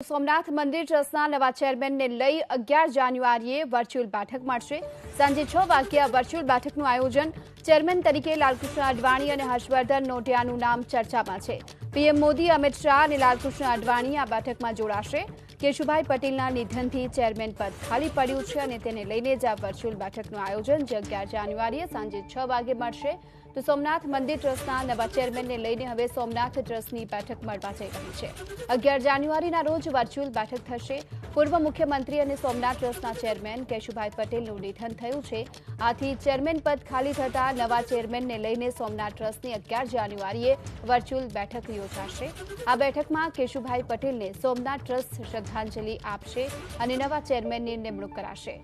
સોમનાથ મંદિર ટ્રસ્ટના નવા ચેરમેનને લઈ અગિયાર જાન્યુઆરીએ વર્ચ્યુઅલ બેઠક મળશે. સાંજે છ વાગ્યે વર્ચ્યુઅલ બેઠકનું આયોજન ચેરમેન તરીકે લાલકૃષ્ણ અડવાણી અને હર્ષવર્ધન નોટિયાનું નામ ચર્ચામાં છે. પીએમ મોદી, અમિત શાહ અને લાલકૃષ્ણ અડવાણી આ બેઠકમાં જોડાશે. કેશુભાઈ પટેલના નિધનથી ચેરમેન પદ ખાલી પડ્યું છે અને તેને લઈને જ આ વર્ચ્યુઅલ બેઠકનું આયોજન જે અગિયાર જાન્યુઆરીએ સાંજે છ વાગે મળશે. તો સોમનાથ મંદિર ટ્રસ્ટના નવા ચેરમેનને લઈને હવે સોમનાથ ટ્રસ્ટની બેઠક મળવા જઈ રહી છે. અગિયાર જાન્યુઆરીના રોજ વર્ચ્યુઅલ બેઠક થશે. પૂર્વ મુખ્યમંત્રી અને સોમનાથ ટ્રસ્ટના ચેરમેન કેશુભાઈ પટેલનું નિધન થયું છે. આથી ચેરમેન પદ ખાલી થતા નવા ચેરમેનને લઈને સોમનાથ ટ્રસ્ટની અગિયાર જાન્યુઆરીએ વર્ચ્યુઅલ બેઠક યોજાશે. આ બેઠકમાં કેશુભાઈ પટેલને સોમનાથ ટ્રસ્ટ શ્રદ્ધાંજલિ આપશે અને નવા ચેરમેનની નિમણૂક કરાશે.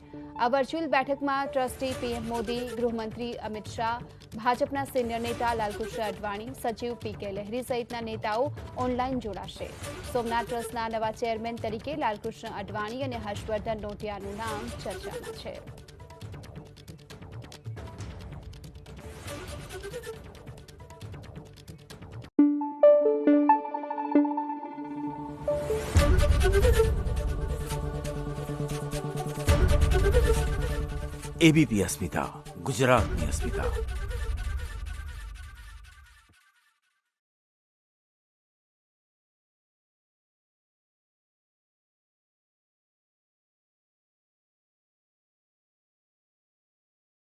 આ વર્ચ્યુઅલ બેઠકમાં ટ્રસ્ટી પીએમ મોદી, ગૃહમંત્રી અમિત શાહ, ભાજપના સિનિયર નેતા લાલકૃષ્ણ અડવાણી, સચિવ પી કે લહેરી સહિતના નેતાઓ ઓનલાઈન જોડાશે. સોમનાથ ટ્રસ્ટના નવા ચેરમેન તરીકે લાલકૃષ્ણ અડવાણી અને હર્ષવર્ધન નોટિયાનું નામ ચર્ચામાં છે. એબીપી અસ્મિતા ગુજરાતની અસ્મિતા